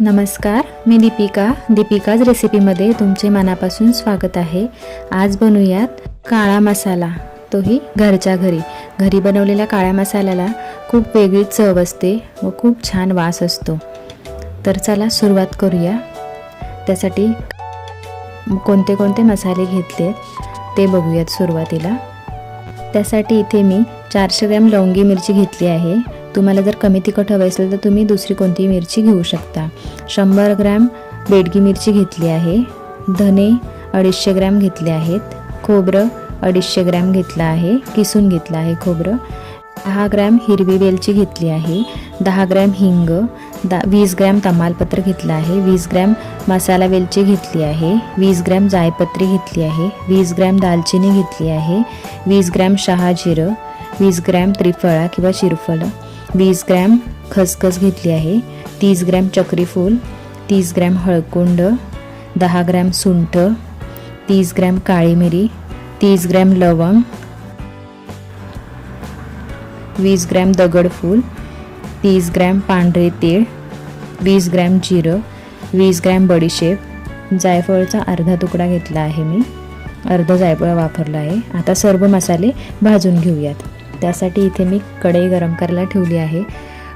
नमस्कार मी दीपिका. दीपिकाज रेसिपीमध्ये तुमचे मनापासून स्वागत आहे. आज बनवूयात काळा मसाला तोही घरच्या घरी. घरी बनवलेल्या काळ्या मसाल्याला खूप वेगळी चव असते व खूप छान वास असतो. तर चला सुरुवात करूया. त्यासाठी कोणते कोणते मसाले घेतले ते बघूयात सुरुवातीला. त्यासाठी इथे मी चारशे ग्रॅम लवंगी मिरची घेतली आहे. तुम्हाला जर कमी तिखट हवं असेल तर तुम्ही दुसरी कोणतीही मिरची घेऊ शकता. शंभर ग्रॅम बेडगी मिरची घेतली आहे. धने अडीचशे ग्रॅम घेतले आहेत. खोबरं अडीचशे ग्रॅम घेतलं आहे. किसून घेतलं आहे खोबरं. दहा ग्रॅम हिरवी वेलची घेतली आहे. दहा ग्रॅम हिंग. दा वीस ग्रॅम तमालपत्र घेतलं आहे. वीस ग्रॅम मसाला वेलची घेतली आहे. वीस ग्रॅम जायपत्री घेतली आहे. वीस ग्रॅम दालचिनी घेतली आहे. वीस ग्रॅम शहाजिरं. वीस ग्रॅम त्रिफळा किंवा शिरफळं. वीस ग्रॅम खसखस घेतली आहे तीस ग्रॅम चक्रीफूल तीस ग्रॅम हळकुंड दहा ग्रॅम सुंठ तीस ग्रॅम काळी मिरी तीस ग्रॅम लवंग वीस ग्रॅम दगडफूल तीस ग्रॅम पांढरे तीळ वीस ग्रॅम जिरं वीस ग्रॅम बडीशेप. जायफळचा अर्धा तुकडा घेतला आहे मी. अर्धा जायफळ वापरला आहे. आता सर्व मसाले भाजून घेऊयात. त्यासाठी इथे मी कढई गरम करायला ठेवली आहे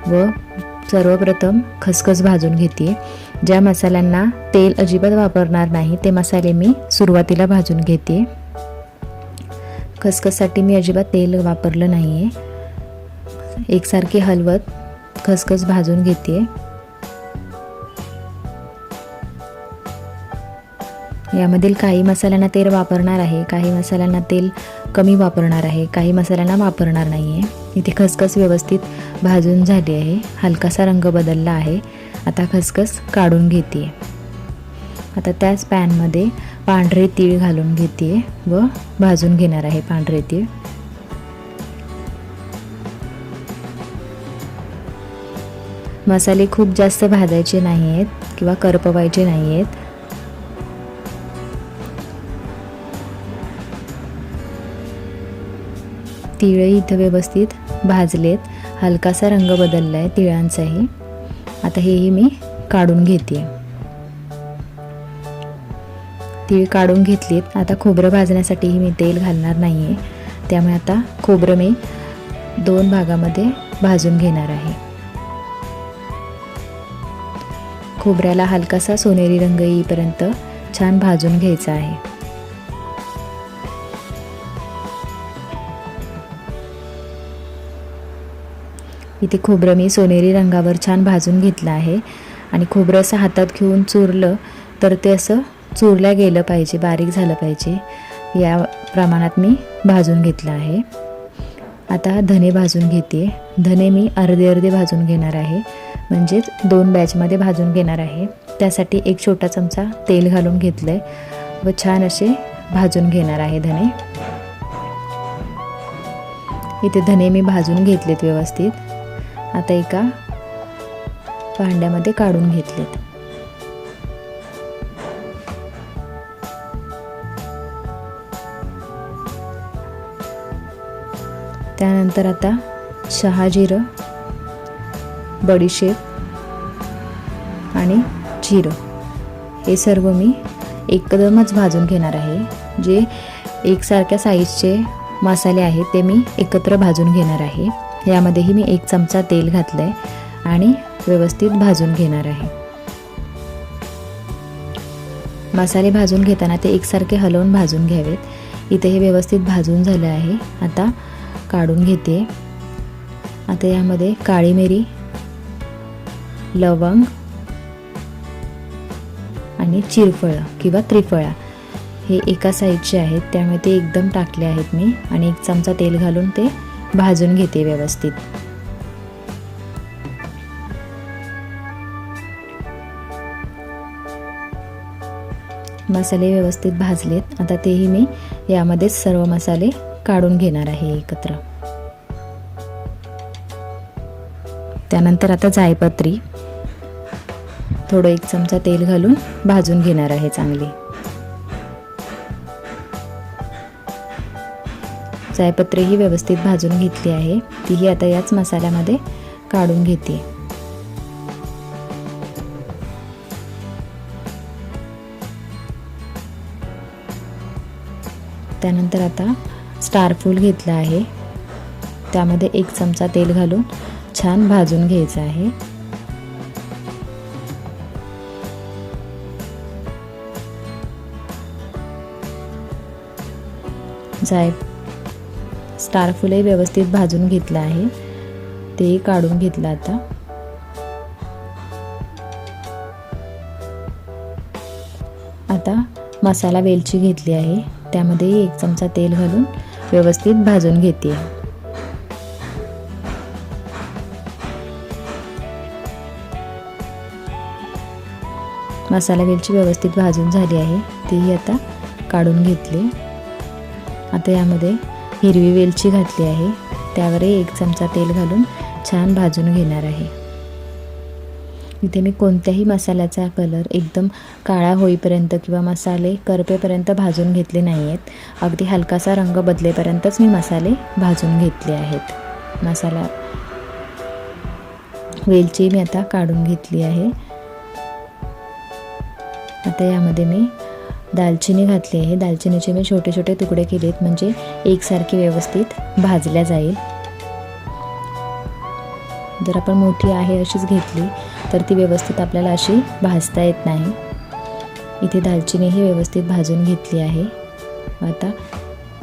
व सर्वप्रथम खसखस भाजून घेते ज्या मसाल्यांना तेल अजिबात वापरणार नाही ते मसाले मी सुरुवातीला भाजून घेते खसखससाठी मी अजिबात तेल वापरलं नाही आहे एकसारखी हलवत खसखस भाजून घेते यामधील काही मसाल्यांना तेल वापरणार आहे काही मसाल्यांना तेल कमी वापरणार आहे काही मसाल्यांना वापरणार नाही आहे इथे खसखस व्यवस्थित भाजून झाली आहे. हलकासा रंग बदलला आहे. आता खसखस काढून घेते आता त्याच पॅनमध्ये पांढरे तीळ घालून घेते व भाजून घेणार आहे पांढरे तीळ. मसाले खूप जास्त भाजायचे नाही आहेत किंवा करपवायचे नाही आहेत तिळही इथं व्यवस्थित भाजलेत. हलकासा रंग बदलला आहे तिळांचाही. आता हेही मी काढून घेते. तीळ काढून घेतलीत. आता खोबरं भाजण्यासाठीही मी तेल घालणार नाही आहे त्यामुळे आता खोबरं मी दोन भागामध्ये भाजून घेणार आहे. खोबऱ्याला हलकासा सोनेरी रंग येईपर्यंत छान भाजून घ्यायचा आहे. इथे खोबरं मी सोनेरी रंगावर छान भाजून घेतलं आहे. आणि खोबरं असं हातात घेऊन चुरलं तर ते असं चुरल्या गेलं पाहिजे बारीक झालं पाहिजे. या प्रमाणात मी भाजून घेतलं आहे. आता धने भाजून घेते. धने मी अर्धे अर्धे भाजून घेणार आहे. म्हणजेच दोन बॅचमध्ये भाजून घेणार आहे. त्यासाठी एक छोटा चमचा तेल घालून घेतलं आहे व छान असे भाजून घेणार आहे धने. इथे धने मी भाजून घेतलेत व्यवस्थित. आता एका भांड्यामध्ये काढून घेतलेत. त्यानंतर आता शहाजिरं बडीशेप आणि जिरं. हे सर्व मी एकदमच भाजून घेणार आहे. जे एकसारख्या साईजचे मसाले आहेत ते मी एकत्र भाजून घेणार आहे. यामध्येही मी एक चमचा तेल घातलं आहे आणि व्यवस्थित भाजून घेणार आहे. मसाले भाजून घेताना ते एकसारखे हलवून भाजून घ्यावेत. इथे हे व्यवस्थित भाजून झालं आहे. आता काढून घेते. आता यामध्ये काळी मिरी लवंग आणि चिरफळं किंवा त्रिफळा. हे एका साईजचे आहेत त्यामुळे ते एकदम टाकले आहेत मी. आणि एक चमचा तेल घालून ते भाजून घेते व्यवस्थित. मसाले व्यवस्थित भाजलेत. आता तेही मी यामध्येच सर्व मसाले काढून घेणार आहे एकत्र. त्यानंतर आता जायपत्री. थोडं एक चमचा तेल घालून भाजून घेणार आहे चांगली. जायपत्री ही व्यवस्थित भाजून घेतली आहे. तीही आता याच मसाल्यामध्ये काढून घेते. त्यानंतर आता स्टारफूल घेतला आहे. त्यामध्ये एक चमचा तेल घालून छान भाजून घ्यायचं आहे. जाय कारफुलही व्यवस्थित भाजून घेतलं आहे. तेही काढून घेतलं आता. आता मसाला वेलची घेतली आहे. त्यामध्ये एक चमचा तेल घालून व्यवस्थित भाजून घेते. मसाला वेलची व्यवस्थित भाजून झाली आहे. तीही आता काढून घेतली. आता यामध्ये हिरवी वेलची घातली आहे. त्यावरही एक चमचा तेल घालून छान भाजून घेणार आहे. इथे मी कोणत्याही मसाल्याचा कलर एकदम काळा होईपर्यंत किंवा मसाले करपेपर्यंत भाजून घेतले नाही आहेत अगदी हलकासा रंग बदलेपर्यंतच मी मसाले भाजून घेतले आहेत. मसाला वेलची मी आता काढून घेतली आहे. आता यामध्ये मी दालचिनी घातली आहे. दालचिनीचे मी छोटे छोटे तुकडे केलेत म्हणजे एकसारखी व्यवस्थित भाजल्या जाईल. जर आपण मोठी आहे अशीच घेतली तर ती व्यवस्थित आपल्याला अशी भाजता येत नाही. इथे दालचिनीही व्यवस्थित भाजून घेतली आहे. आता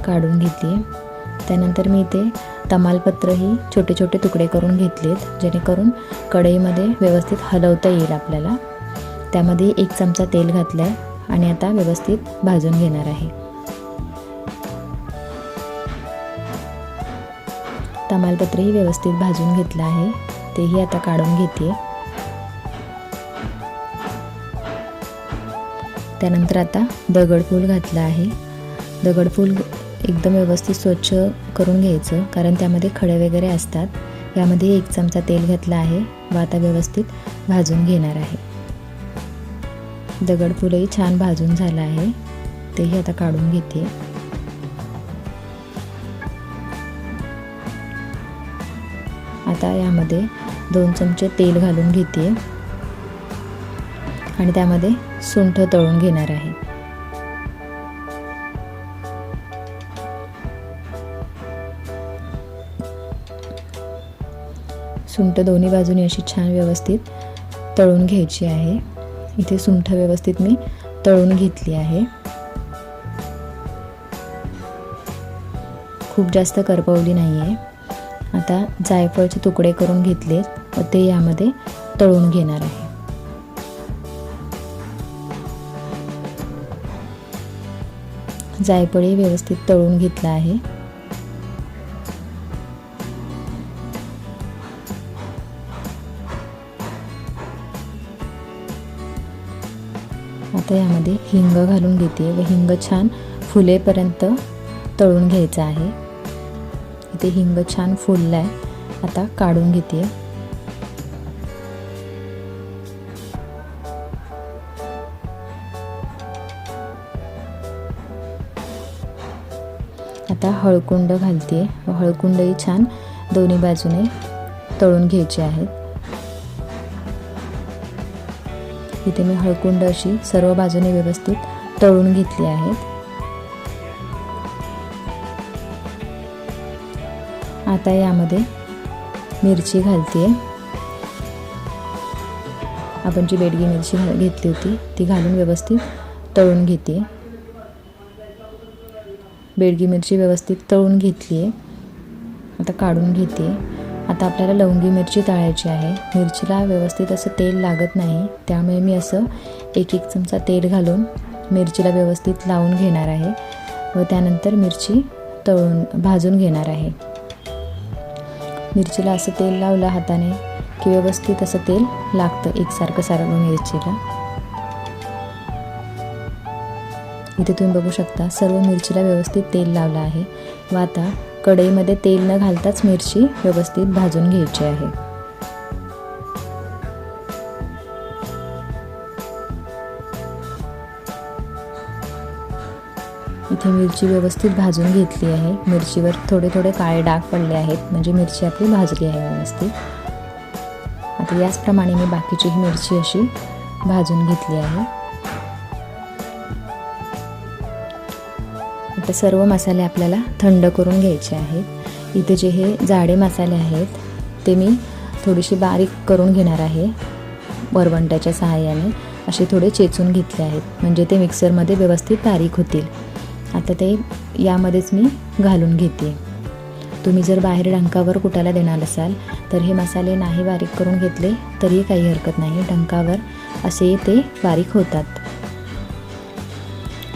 काढून घेतली आहे त्यानंतर मी इथे तमालपत्रही छोटे छोटे तुकडे करून घेतलेत जेणेकरून कढईमध्ये व्यवस्थित हलवता येईल आपल्याला. त्यामध्ये एक चमचा तेल घातलं आहे आणि आता व्यवस्थित भाजून घेणार आहे. तमालपत्रही व्यवस्थित भाजून घेतलं आहे. तेही आता काढून घेते. त्यानंतर आता दगडफूल घातलं आहे. दगडफूल एकदम व्यवस्थित स्वच्छ करून घ्यायचं कारण त्यामध्ये खडे वगैरे असतात. यामध्ये एक चमचा तेल घातला आहे व आता व्यवस्थित भाजून घेणार आहे. दगडफूलही छान भाजून झालं आहे. तेही आता काढून घेते. आता यामध्ये दोन चमचे तेल घालून घेते. आणि त्यामध्ये सुंठ तळून घेणार आहे. सुंठ दोन्ही बाजूनी अशी छान व्यवस्थित तळून घ्यायची आहे. इथे सुंठ व्यवस्थित मी तळून घेतली आहे. खूप जास्त करपवली नाही आहे आता जायफळचे तुकडे करून घेतले व ते यामध्ये तळून घेणार आहे. जायफळही व्यवस्थित तळून घेतला आहे. आता यामध्ये हिंग घालून घेते व हिंग छान फुलेपर्यंत तळून घ्यायचं आहे. इथे हिंग छान फुललं आहे आता काढून घेते. आता हळकुंड घालते. व हळकुंडही छान दोन्ही बाजूने तळून घ्यायचे आहेत. इथे मी हळकुंड अशी सर्व बाजूने व्यवस्थित तळून घेतली आहेत आता यामध्ये मिरची घालते आपण जी बेडगी मिरची घेतली होती ती घालून व्यवस्थित तळून घेते बेडगी मिरची व्यवस्थित तळून घेतली आहे आता काढून घेते आता आपल्याला लवंगी मिरची तळायची आहे. मिरचीला व्यवस्थित असं तेल लागत नाही. त्यामुळे मी असं एक एक चमचा तेल घालून मिरचीला व्यवस्थित लावून घेणार आहे. व त्यानंतर मिरची तळून भाजून घेणार आहे. मिरचीला असं तेल लावलं हाताने की व्यवस्थित असं तेल लागतं एकसारखं सारखं मिरचीला. इथे तुम्ही बघू शकता सर्व मिरचीला व्यवस्थित तेल लावलं आहे. व आता कढईमध्ये तेल न घालताच मिरची व्यवस्थित भाजून घ्यायची आहे. इथे मिरची व्यवस्थित भाजून घेतली आहे. मिरचीवर थोडे थोडे काळे डाग पडले आहेत म्हणजे मिरची आपली भाजली आहे व्यवस्थित. आता याचप्रमाणे मी बाकीचीही मिरची अशी भाजून घेतली आहे. आता सर्व मसाले आपल्याला थंड करून घ्यायचे आहेत. इथे जे हे जाडे मसाले आहेत ते मी थोडीशी बारीक करून घेणार आहे. वरवंट्याच्या सहाय्याने असे थोडे चेचून घेतले आहेत. म्हणजे ते मिक्सरमध्ये व्यवस्थित बारीक होतील. आता ते यामध्येच मी घालून घेते. तुम्ही जर बाहेर डंकावर कुटायला देणार असाल तर हे मसाले नाही बारीक करून घेतले तरी काही हरकत नाही. डंकावर असे ते बारीक होतात.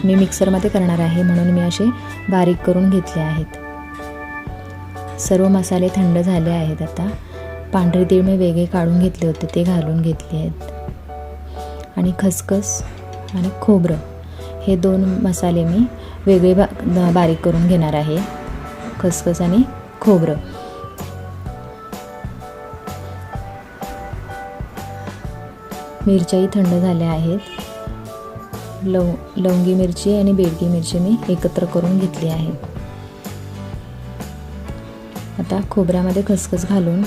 मी मिक्सरमध्ये करणार आहे म्हणून मी असे बारीक करून घेतले आहेत. सर्व मसाले थंड झाले आहेत आता. पांढरे तीळ मी वेगळे काढून घेतले होते ते घालून घेतले आहेत. आणि खसखस आणि खोबरं हे दोन मसाले मी वेगळे बा बारीक करून घेणार आहे. खसखस आणि खोबरं. मिरच्याही थंड झाल्या आहेत. लव लवंगी मिरची आणि बेडगी मिरची मी एकत्र करून घेतली आहे. आता खोबऱ्यामध्ये खसखस घालून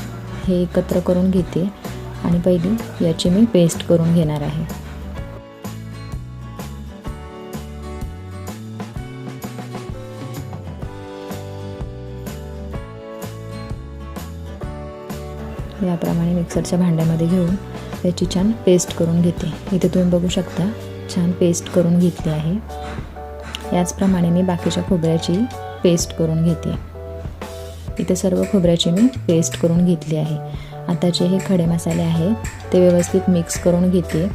हे एकत्र करून घेते आणि पहिली याची मी पेस्ट करून घेणार आहे. याप्रमाणे मिक्सरच्या भांड्यामध्ये घेऊन याची छान पेस्ट करून घेते. इथे तुम्ही बघू शकता छान पेस्ट करून घेतली आहे. याचप्रमाणे मी बाकीच्या खोबऱ्याची पेस्ट करून घेते. इथे सर्व खोबऱ्याची मी पेस्ट करून घेतली आहे. आता जे हे खडे मसाले आहेत ते व्यवस्थित मिक्स करून घेते.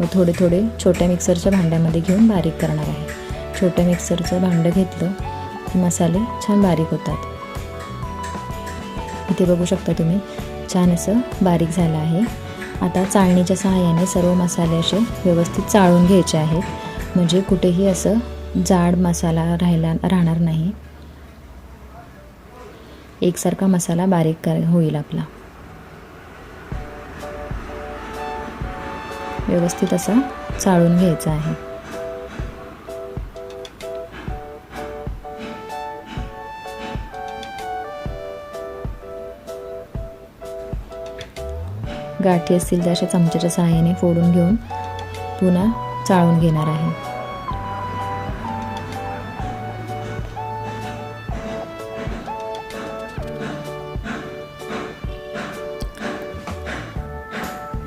व थोडे थोडे छोट्या मिक्सरच्या भांड्यामध्ये घेऊन बारीक करणार आहे. छोट्या मिक्सरचं भांडं घेतलं की मसाले छान बारीक होतात. इथे बघू शकता तुम्ही छान असं बारीक झालं आहे. आता चाळणीच्या सहाय्याने सर्व मसाले असे व्यवस्थित चाळून घ्यायचे आहेत. म्हणजे कुठेही असं जाड मसाला राहिला राहणार नाही. एकसारखा मसाला बारीक कर होईल आपला. व्यवस्थित असा चाळून घ्यायचा आहे. गाठी असतील तर अशा चमच्याच्या सहाय्याने फोडून घेऊन पुन्हा चाळून घेणार आहे.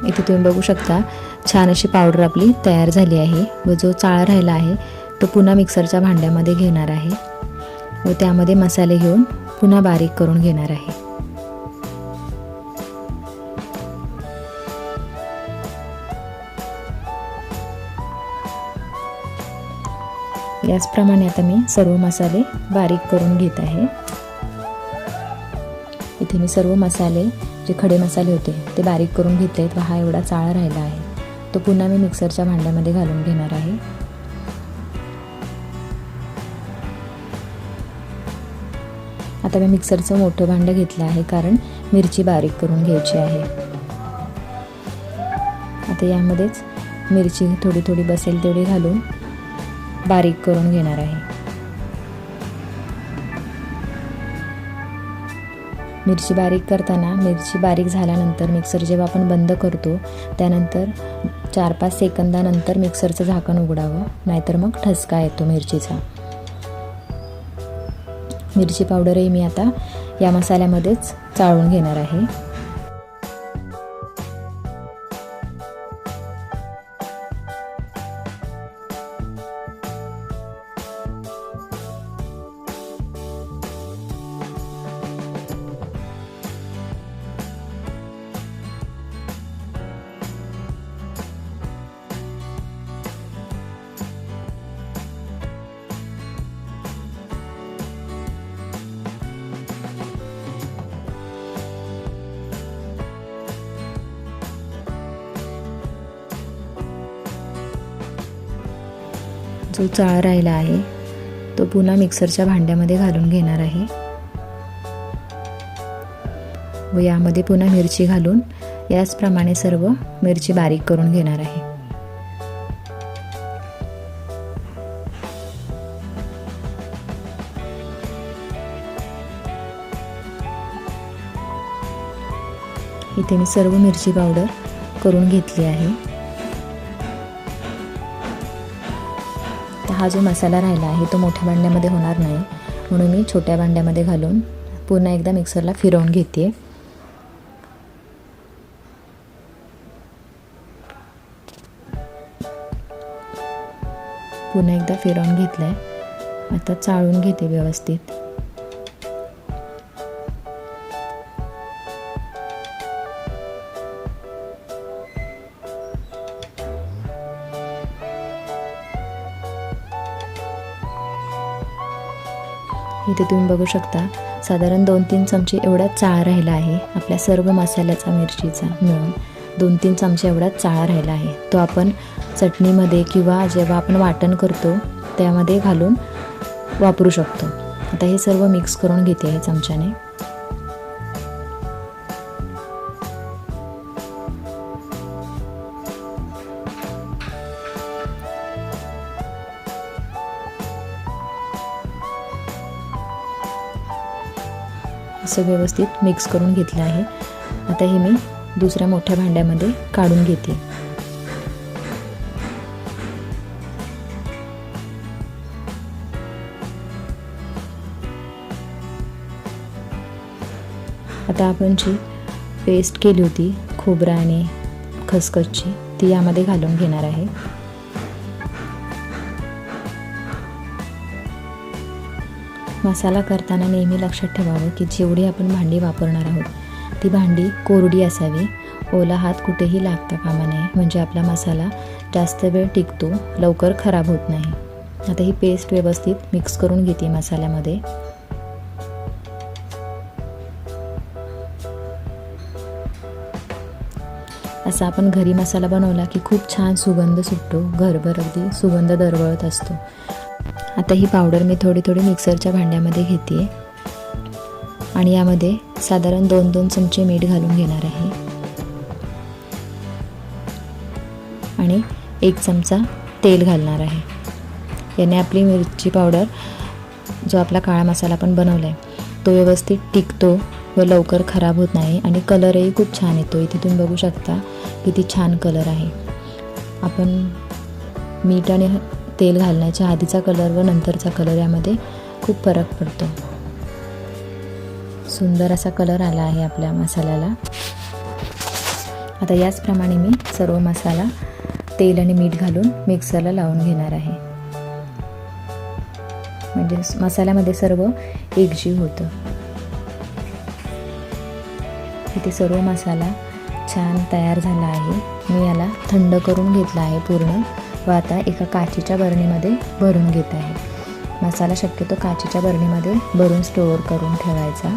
इथे तुम्ही बघू शकता छान अशी पावडर आपली तयार झाली आहे व जो चाळा राहिला आहे तो पुन्हा मिक्सरच्या भांड्यामध्ये घेणार आहे व त्यामध्ये मसाले घेऊन पुन्हा बारीक करून घेणार आहे. याचप्रमाणे आता मी सर्व मसाले बारीक करून घेत आहे. इथे मी सर्व मसाले जे खडे मसाले होते ते बारीक करून घेतले आहेत. व हा एवढा चाळा राहिला आहे. तो पुन्हा मी मिक्सरच्या भांड्यामध्ये घालून घेणार आहे. आता मी मिक्सरचं मोठं भांडं घेतलं आहे कारण मिरची बारीक करून घ्यायची आहे. आता यामध्येच मिरची थोडी थोडी बसेल तेवढी घालून बारीक करून घेणार आहे. मिरची बारीक करताना मिरची बारीक झाल्यानंतर मिक्सर जेव्हा आपण बंद करतो त्यानंतर चार पाच सेकंदानंतर मिक्सरचं झाकण उघडावं नाहीतर मग ठसका येतो मिरचीचा. मिरची पावडरही मी आता या मसाल्यामध्येच चाळून घेणार आहे. जो चाळ राहिला आहे तो पुन्हा मिक्सरच्या भांड्यामध्ये घालून घेणार आहे. व यामध्ये पुन्हा मिरची घालून याचप्रमाणे सर्व मिरची बारीक करून घेणार आहे. इथे मी सर्व मिरची पावडर करून घेतली आहे. तर हा जो मसाला राहिला आहे तो मोठ्या भांड्यामध्ये होणार नाही. म्हणून मी छोट्या भांड्यामध्ये घालून पुन्हा एकदा मिक्सरला फिरवून घेते. पुन्हा एकदा फिरवून घेतलं आहे आता चाळून घेते व्यवस्थित. इथे तुम्ही बघू शकता साधारण दोन तीन चमचे एवढा चाळा राहिला आहे आपल्या सर्व मसाल्याचा मिरचीचा मिळून. दोन तीन चमचे एवढा चाळा राहिला आहे. तो आपण चटणीमध्ये किंवा जेव्हा आपण वाटण करतो त्यामध्ये घालून वापरू शकतो. आता हे सर्व मिक्स करून घेते आहे चमच्याने. असं व्यवस्थित मिक्स करून घेतलं आहे. आता हे मी दुसऱ्या मोठ्या भांड्यामध्ये काढून घेते. आता आपण जी पेस्ट केली होती खोबरा आणि खसखसची ती यामध्ये घालून घेणार आहे. मसाला करताना नेहमी लक्षात ठेवावं की जेवढी आपण भांडी वापरणार आहोत ती भांडी कोरडी असावी. ओला हात कुठेही लागता कामा नये. म्हणजे आपला मसाला जास्त वेळ टिकतो लवकर खराब होत नाही. आता ही पेस्ट व्यवस्थित मिक्स करून घेते मसाल्यामध्ये. असा आपण घरी मसाला बनवला की खूप छान सुगंध सुटतो. घरभर अगदी सुगंध दरवळत असतो. आता ही पावडर मी थोडी थोडी मिक्सरच्या भांड्यामध्ये घेते आहे आणि यामध्ये साधारण दोन दोन चमचे मीठ घालून घेणार आहे. आणि एक चमचा तेल घालणार आहे. याने आपली मिरची पावडर जो आपला काळा मसाला आपण बनवला आहे तो व्यवस्थित टिकतो व लवकर खराब होत नाही आणि कलरही खूप छान येतो इथे तुम्ही बघू शकता किती छान कलर आहे. आपण मीठ आणि तेल घालण्याच्या आधीचा कलर व नंतरचा कलर यामध्ये खूप फरक पडतो. सुंदर असा कलर आला आहे आपल्या मसाल्याला. आता याचप्रमाणे मी सर्व मसाला तेल आणि मीठ घालून मिक्सरला लावून घेणार आहे. म्हणजे मसाल्यामध्ये सर्व एकजीव होतं. इथे सर्व मसाला छान तयार झाला आहे. मी याला थंड करून घेतला आहे पूर्ण. व आता एका काचेच्या बरणीमध्ये भरून घेत आहे. मसाला शक्यतो काचेच्या बरणीमध्ये भरून स्टोअर करून ठेवायचा.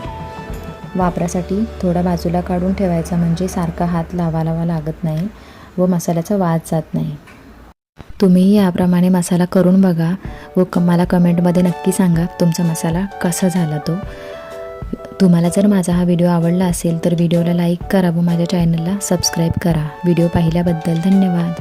वापरासाठी थोडा बाजूला काढून ठेवायचा म्हणजे सारखा हात लावा लावा लागत नाही व मसाल्याचा वास जात नाही. तुम्हीही याप्रमाणे मसाला करून बघा व क मला कमेंटमध्ये नक्की सांगा तुमचा मसाला कसा झाला तो. तुम्हाला जर माझा हा व्हिडिओ आवडला असेल तर व्हिडिओला लाईक करा व माझ्या चॅनलला सबस्क्राईब करा. व्हिडिओ पाहिल्याबद्दल धन्यवाद.